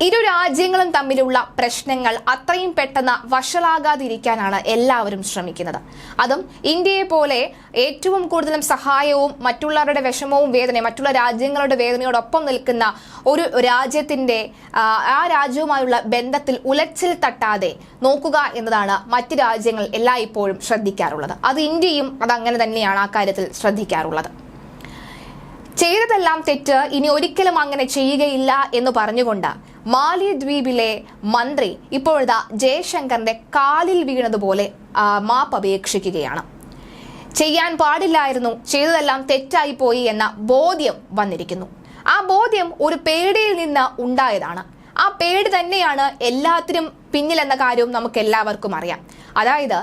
ഇരു രാജ്യങ്ങളും തമ്മിലുള്ള പ്രശ്നങ്ങൾ അത്രയും പെട്ടെന്ന് വഷളാകാതിരിക്കാനാണ് എല്ലാവരും ശ്രമിക്കുന്നത്. അതും ഇന്ത്യയെ പോലെ ഏറ്റവും കൂടുതലും സഹായവും മറ്റുള്ളവരുടെ വിഷമവും വേദനയും മറ്റുള്ള രാജ്യങ്ങളുടെ വേദനയോടൊപ്പം നിൽക്കുന്ന ഒരു രാജ്യത്തിന്റെ ആ, രാജ്യവുമായുള്ള ബന്ധത്തിൽ ഉലച്ചിൽ തട്ടാതെ നോക്കുക എന്നതാണ് മറ്റ് രാജ്യങ്ങൾ എല്ലായ്പ്പോഴും ശ്രദ്ധിക്കാറുള്ളത്. അത് ഇന്ത്യയും അതങ്ങനെ തന്നെയാണ് ആ കാര്യത്തിൽ ശ്രദ്ധിക്കാറുള്ളത്. ചെയ്തതെല്ലാം തെറ്റ് ഇനി ഒരിക്കലും അങ്ങനെ ചെയ്യുകയില്ല എന്ന് പറഞ്ഞുകൊണ്ട് മാലിദ്വീപിലെ മന്ത്രി ഇപ്പോഴത്തെ ജയശങ്കറിന്റെ കാലിൽ വീണതുപോലെ മാപ്പ് അപേക്ഷിക്കുകയാണ്. ചെയ്യാൻ പാടില്ലായിരുന്നു ചെയ്തതെല്ലാം തെറ്റായി പോയി എന്ന ബോധ്യം വന്നിരിക്കുന്നു. ആ ബോധ്യം ഒരു പേടിയിൽ നിന്ന് ഉണ്ടായതാണ്. ആ പേടി തന്നെയാണ് എല്ലാത്തിനും പിന്നിലെന്ന കാര്യവും നമുക്ക് എല്ലാവർക്കും അറിയാം. അതായത്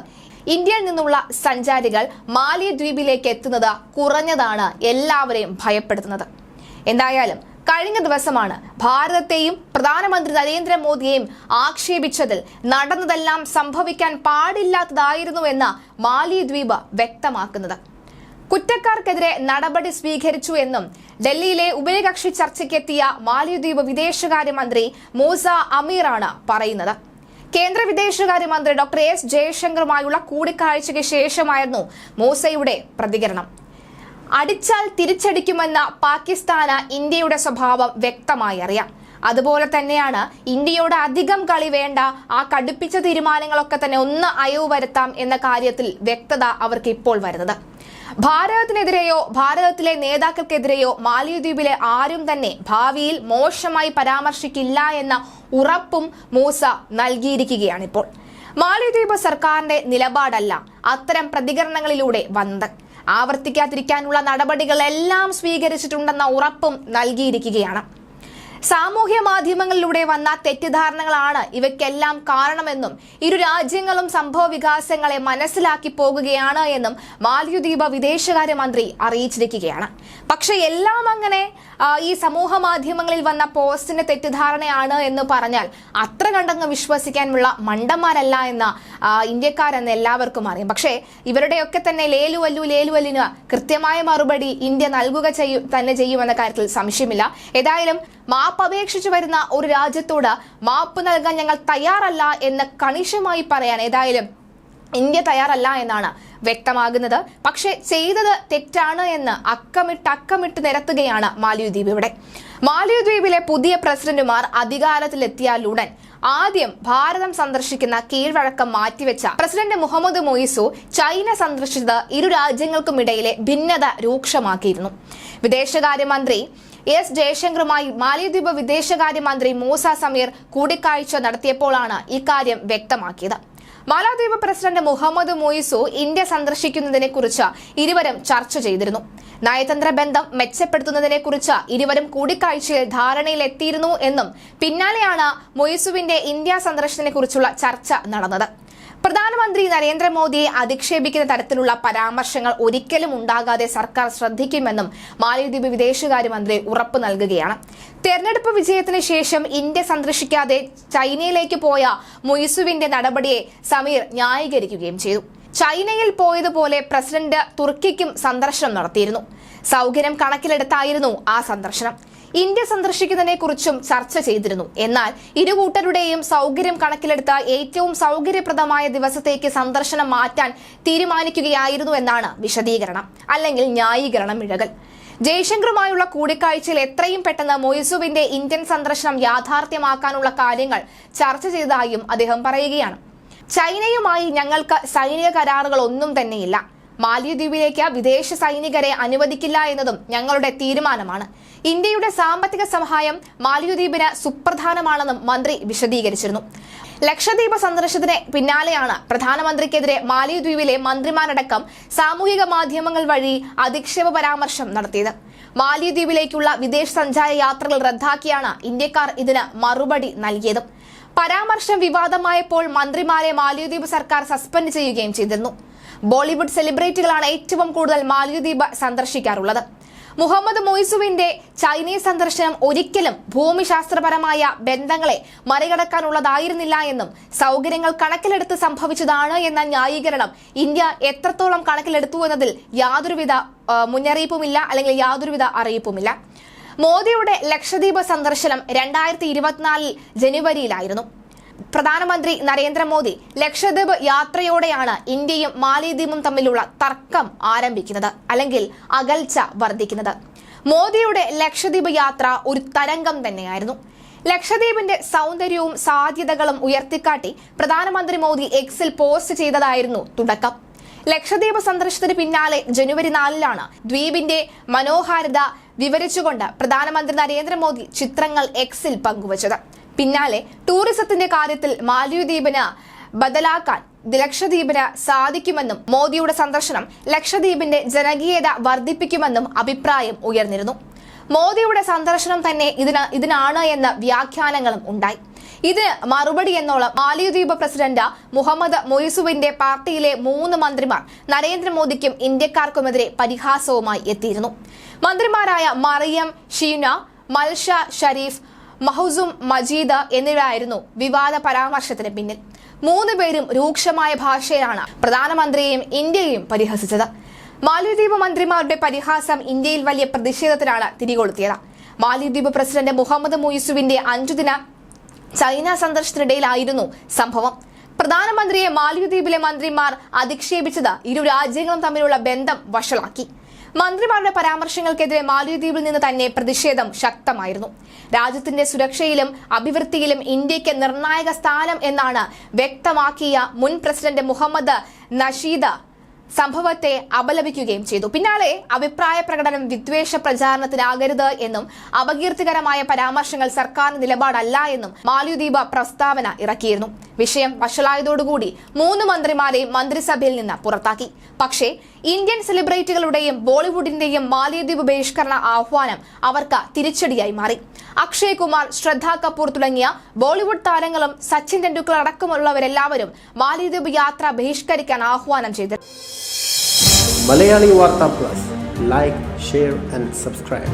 ഇന്ത്യയിൽ നിന്നുള്ള സഞ്ചാരികൾ മാലിദ്വീപിലേക്ക് എത്തുന്നത് കുറഞ്ഞതാണ് എല്ലാവരെയും ഭയപ്പെടുത്തുന്നത്. എന്തായാലും കഴിഞ്ഞ ദിവസമാണ് ഭാരതത്തെയും പ്രധാനമന്ത്രി നരേന്ദ്രമോദിയെയും ആക്ഷേപിച്ചതിൽ നടന്നതെല്ലാം സംഭവിക്കാൻ പാടില്ലാത്തതായിരുന്നു എന്ന് മാലിദ്വീപ് വ്യക്തമാക്കുന്നത്. കുറ്റക്കാർക്കെതിരെ നടപടി സ്വീകരിച്ചു എന്നും ഡൽഹിയിലെ ഉഭയകക്ഷി ചർച്ചയ്ക്കെത്തിയ മാലിദ്വീപ് വിദേശകാര്യമന്ത്രി മൂസ അമീറാണ് പറയുന്നത്. കേന്ദ്ര വിദേശകാര്യമന്ത്രി ഡോക്ടർ എസ് ജയശങ്കറുമായുള്ള കൂടിക്കാഴ്ചയ്ക്ക് ശേഷമായിരുന്നു മൂസയുടെ പ്രതികരണം. അടിച്ചാൽ തിരിച്ചടിക്കുമെന്ന പാകിസ്ഥാന് ഇന്ത്യയുടെ സ്വഭാവം വ്യക്തമായി അറിയാം. അതുപോലെ തന്നെയാണ് ഇന്ത്യയോട് അധികം കളി വേണ്ട ആ കടുപ്പിച്ച തീരുമാനങ്ങളൊക്കെ തന്നെ ഒന്ന് അയവ് വരുത്താം എന്ന കാര്യത്തിൽ വ്യക്തത അവർക്ക് ഇപ്പോൾ വരുന്നത്. ഭാരതത്തിനെതിരെയോ ഭാരതത്തിലെ നേതാക്കൾക്കെതിരെയോ മാലിദ്വീപിലെ ആരും തന്നെ ഭാവിയിൽ മോശമായി പരാമർശിക്കില്ല എന്ന ഉറപ്പും മൂസ നൽകിയിരിക്കുകയാണിപ്പോൾ മാലിദ്വീപ് സർക്കാരിന്റെ നിലപാടല്ല അത്തരം പ്രതികരണങ്ങളിലൂടെ വന്നത്. ആവർത്തിക്കാതിരിക്കാനുള്ള നടപടികളെല്ലാം സ്വീകരിച്ചിട്ടുണ്ടെന്ന ഉറപ്പും നൽകിയിരിക്കുകയാണ്. സാമൂഹ്യ മാധ്യമങ്ങളിലൂടെ വന്ന തെറ്റിദ്ധാരണകളാണ് ഇവയ്ക്കെല്ലാം കാരണമെന്നും ഇരു രാജ്യങ്ങളും സംഭവ വികാസങ്ങളെ മനസ്സിലാക്കി പോകുകയാണ് എന്നും മാലദ്വീപ് വിദേശകാര്യമന്ത്രി അറിയിച്ചിരിക്കുകയാണ്. പക്ഷെ എല്ലാം അങ്ങനെ ഈ സമൂഹ മാധ്യമങ്ങളിൽ വന്ന പോസ്റ്റിന്റെ തെറ്റിദ്ധാരണയാണ് എന്ന് പറഞ്ഞാൽ അത്ര കണ്ടങ്ങ് വിശ്വസിക്കാനുള്ള മണ്ടന്മാരല്ല എന്ന ഇന്ത്യക്കാരെന്ന് എല്ലാവർക്കും അറിയാം. പക്ഷേ ഇവരുടെയൊക്കെ തന്നെ ലേലുവല്ലു ലേലുവല്ലിന് കൃത്യമായ മറുപടി ഇന്ത്യ നൽകുക ചെയ്യും തന്നെ ചെയ്യുമെന്ന കാര്യത്തിൽ സംശയമില്ല. ഏതായാലും മാപ്പ് അപേക്ഷിച്ചു വരുന്ന ഒരു രാജ്യത്തോട് മാപ്പ് നൽകാൻ ഞങ്ങൾ തയ്യാറല്ല എന്ന് കണിശമായി പറയാൻ ഏതായാലും ഇന്ത്യ തയ്യാറല്ല എന്നാണ് വ്യക്തമാകുന്നത്. പക്ഷേ ചെയ്തത് തെറ്റാണ് എന്ന് അക്കമിട്ട് അക്കമിട്ട് നിരത്തുകയാണ് മാലിദ്വീപ് ഇവിടെ. മാലിദ്വീപിലെ പുതിയ പ്രസിഡന്റുമാർ അധികാരത്തിലെത്തിയാലുടൻ ആദ്യം ഭാരതം സന്ദർശിക്കുന്ന കീഴ്വഴക്കം മാറ്റിവെച്ച പ്രസിഡന്റ് മുഹമ്മദ് മൊയ്സു ചൈന സന്ദർശിച്ചത് ഇരു രാജ്യങ്ങൾക്കുമിടയിലെ ഭിന്നത രൂക്ഷമാക്കിയിരുന്നു. വിദേശകാര്യമന്ത്രി എസ് ജയശങ്കറുമായി മാലിദ്വീപ് വിദേശകാര്യമന്ത്രി മൂസ സമീർ കൂടിക്കാഴ്ച നടത്തിയപ്പോഴാണ് ഇക്കാര്യം വ്യക്തമാക്കിയത്. മാലദ്വീപ് പ്രസിഡന്റ് മുഹമ്മദ് മൊയ്സു ഇന്ത്യ സന്ദർശിക്കുന്നതിനെ കുറിച്ച് ഇരുവരും ചർച്ച ചെയ്തിരുന്നു. നയതന്ത്ര ബന്ധം മെച്ചപ്പെടുത്തുന്നതിനെ കുറിച്ച് ഇരുവരും കൂടിക്കാഴ്ചയിൽ ധാരണയിലെത്തിയിരുന്നു എന്നും പിന്നാലെയാണ് മൊയ്സുവിന്റെ ഇന്ത്യ സന്ദർശനത്തെ കുറിച്ചുള്ള ചർച്ച നടന്നത്. പ്രധാനമന്ത്രി നരേന്ദ്രമോദിയെ അധിക്ഷേപിക്കുന്ന തരത്തിലുള്ള പരാമർശങ്ങൾ ഒരിക്കലും ഉണ്ടാകാതെ സർക്കാർ ശ്രദ്ധിക്കുമെന്നും മാലദ്വീപ് വിദേശകാര്യമന്ത്രി ഉറപ്പ് നൽകുകയാണ്. തെരഞ്ഞെടുപ്പ് വിജയത്തിന് ശേഷം ഇന്ത്യ സന്ദർശിക്കാതെ ചൈനയിലേക്ക് പോയ മൊയ്സുവിന്റെ നടപടിയെ സമീർ ന്യായീകരിക്കുകയും ചെയ്തു. ചൈനയിൽ പോയതുപോലെ പ്രസിഡന്റ് തുർക്കിക്കും സന്ദർശനം നടത്തിയിരുന്നു. സൗകര്യം കണക്കിലെടുത്തായിരുന്നു ആ സന്ദർശനം. ഇന്ത്യ സന്ദർശിക്കുന്നതിനെ കുറിച്ചും ചർച്ച ചെയ്തിരുന്നു. എന്നാൽ ഇരു കൂട്ടരുടെയും സൗകര്യം കണക്കിലെടുത്ത ഏറ്റവും സൗകര്യപ്രദമായ ദിവസത്തേക്ക് സന്ദർശനം മാറ്റാൻ തീരുമാനിക്കുകയായിരുന്നു എന്നാണ് വിശദീകരണം. അല്ലെങ്കിൽ ന്യായീകരണം ഇഴകൽ. ജയശങ്കറുമായുള്ള കൂടിക്കാഴ്ചയിൽ എത്രയും പെട്ടെന്ന് മൊയ്സുവിന്റെ ഇന്ത്യൻ സന്ദർശനം യാഥാർത്ഥ്യമാക്കാനുള്ള കാര്യങ്ങൾ ചർച്ച ചെയ്തതായും അദ്ദേഹം പറയുകയാണ്. ചൈനയുമായി ഞങ്ങൾക്ക് സൈനിക കരാറുകൾ ഒന്നും തന്നെയില്ല. മാലിദ്വീപിലേക്ക് വിദേശ സൈനികരെ അനുവദിക്കില്ല എന്നതും ഞങ്ങളുടെ തീരുമാനമാണ്. ഇന്ത്യയുടെ സാമ്പത്തിക സഹായം മാലിദ്വീപിന് സുപ്രധാനമാണെന്നും മന്ത്രി വിശദീകരിച്ചിരുന്നു. ലക്ഷദ്വീപ് സന്ദർശനത്തിന് പിന്നാലെയാണ് പ്രധാനമന്ത്രിക്കെതിരെ മാലിദ്വീപിലെ മന്ത്രിമാരടക്കം സാമൂഹിക മാധ്യമങ്ങൾ വഴി അധിക്ഷേപ പരാമർശം നടത്തിയത്. മാലിദ്വീപിലേക്കുള്ള വിദേശ സഞ്ചാര യാത്രകൾ റദ്ദാക്കിയാണ് ഇന്ത്യക്കാർ ഇതിന് മറുപടി നൽകിയത്. പരാമർശം വിവാദമായപ്പോൾ മന്ത്രിമാരെ മാലിദ്വീപ് സർക്കാർ സസ്പെൻഡ് ചെയ്യുകയും ചെയ്തിരുന്നു. ബോളിവുഡ് സെലിബ്രിറ്റികളാണ് ഏറ്റവും കൂടുതൽ മാലിദ്വീപ് സന്ദർശിക്കാറുള്ളത്. മുഹമ്മദ് മൊയ്സുവിന്റെ ചൈനീസ് സന്ദർശനം ഒരിക്കലും ഭൂമിശാസ്ത്രപരമായ ബന്ധങ്ങളെ മറികടക്കാനുള്ളതായിരുന്നില്ല എന്നും സൗകര്യങ്ങൾ കണക്കിലെടുത്ത് സംഭവിച്ചതാണ് എന്ന ന്യായീകരണം ഇന്ത്യ എത്രത്തോളം കണക്കിലെടുത്തു എന്നതിൽ യാതൊരുവിധ മുന്നറിയിപ്പുമില്ല അല്ലെങ്കിൽ യാതൊരുവിധ അറിയിപ്പുമില്ല. മോദിയുടെ ലക്ഷദ്വീപ് സന്ദർശനം രണ്ടായിരത്തി ഇരുപത്തിനാലിൽ ജനുവരിയിലായിരുന്നു. പ്രധാനമന്ത്രി നരേന്ദ്രമോദി ലക്ഷദ്വീപ് യാത്രയോടെയാണ് ഇന്ത്യയും മാലിദ്വീപും തമ്മിലുള്ള തർക്കം ആരംഭിക്കുന്നത് അല്ലെങ്കിൽ അകൽച്ച വർദ്ധിക്കുന്നത്. മോദിയുടെ ലക്ഷദ്വീപ് യാത്ര ഒരു തരംഗം തന്നെയായിരുന്നു. ലക്ഷദ്വീപിന്റെ സൗന്ദര്യവും സാധ്യതകളും ഉയർത്തിക്കാട്ടി പ്രധാനമന്ത്രി മോദി എക്സിൽ പോസ്റ്റ് ചെയ്തതായിരുന്നു തുടക്കം. ലക്ഷദ്വീപ് സന്ദർശനത്തിന് പിന്നാലെ ജനുവരി നാലിലാണ് ദ്വീപിന്റെ മനോഹാരിത വിവരിച്ചുകൊണ്ട് പ്രധാനമന്ത്രി നരേന്ദ്രമോദി ചിത്രങ്ങൾ എക്സിൽ പങ്കുവച്ചത്. പിന്നാലെ ടൂറിസത്തിന്റെ കാര്യത്തിൽ മാലദ്വീപിന് ബദലാക്കാൻ ലക്ഷദ്വീപിന് സാധിക്കുമെന്നും മോദിയുടെ സന്ദർശനം ലക്ഷദ്വീപിന്റെ ജനകീയത വർദ്ധിപ്പിക്കുമെന്നും അഭിപ്രായം ഉയർന്നിരുന്നു. മോദിയുടെ സന്ദർശനം തന്നെ ഇതിന് ഇതിനാണ് എന്ന വ്യാഖ്യാനങ്ങളും ഉണ്ടായി. ഇതിന് മറുപടി എന്നോളം മാലിദ്വീപ് പ്രസിഡന്റ് മുഹമ്മദ് മൊയ്സുവിന്റെ പാർട്ടിയിലെ മൂന്ന് മന്ത്രിമാർ നരേന്ദ്രമോദിക്കും ഇന്ത്യക്കാർക്കുമെതിരെ പരിഹാസവുമായി എത്തിയിരുന്നു. മന്ത്രിമാരായ മറിയം ഷീന മൽഷ ഷരീഫ് മഹുസും മജീദ എന്നിവരായിരുന്നു വിവാദ പരാമർശത്തിന് പിന്നിൽ. മൂന്ന് പേരും രൂക്ഷമായ ഭാഷയിലാണ് പ്രധാനമന്ത്രിയെയും ഇന്ത്യയെയും പരിഹസിച്ചത്. മാലിദ്വീപ് മന്ത്രിമാരുടെ പരിഹാസം ഇന്ത്യയിൽ വലിയ പ്രതിഷേധത്തിലാണ് തിരികൊളുത്തിയത്. മാലിദ്വീപ് പ്രസിഡന്റ് മുഹമ്മദ് മുയിസുവിന്റെ അഞ്ചുദിന ചൈന സന്ദർശനത്തിനിടയിലായിരുന്നു സംഭവം. പ്രധാനമന്ത്രിയെ മാലിദ്വീപിലെ മന്ത്രിമാർ അധിക്ഷേപിച്ചത് ഇരു രാജ്യങ്ങളും തമ്മിലുള്ള ബന്ധം വഷളാക്കി. മന്ത്രിമാരുടെ പരാമർശങ്ങൾക്കെതിരെ മാലിദ്വീപിൽ നിന്ന് തന്നെ പ്രതിഷേധം ശക്തമായിരുന്നു. രാജ്യത്തിന്റെ സുരക്ഷയിലും അഭിവൃദ്ധിയിലും ഇന്ത്യയ്ക്ക് നിർണായക സ്ഥാനം എന്നാണ് വ്യക്തമാക്കിയ മുൻ പ്രസിഡന്റ് മുഹമ്മദ് നഷീദ് സംഭവത്തെ അപലപിക്കുകയും ചെയ്തു. പിന്നാലെ അഭിപ്രായ പ്രകടനം വിദ്വേഷ പ്രചാരണത്തിനാകരുത് എന്നും അപകീർത്തികരമായ പരാമർശങ്ങൾ സർക്കാരിന്റെ നിലപാടല്ല എന്നും മാലിദ്വീപ് പ്രസ്താവന ഇറക്കിയിരുന്നു. വിഷയം വഷളായതോടുകൂടി മൂന്ന് മന്ത്രിമാരെയും മന്ത്രിസഭയിൽ നിന്ന് പുറത്താക്കി. പക്ഷേ ഇന്ത്യൻ സെലിബ്രിറ്റികളുടെയും ബോളിവുഡിന്റെയും മാലിദ്വീപ് ബഹിഷ്കരണ ആഹ്വാനം അവർക്ക് തിരിച്ചടിയായി മാറി. അക്ഷയ് കുമാർ ശ്രദ്ധ കപൂർ തുടങ്ങിയ ബോളിവുഡ് താരങ്ങളും സച്ചിൻ ടെണ്ടുൽക്കർ അടക്കമുള്ളവരെല്ലാവരും മാലിദ്വീപ് യാത്ര ബഹിഷ്കരിക്കാൻ ആഹ്വാനം ചെയ്തു Malayali Vartha plus. Like share and subscribe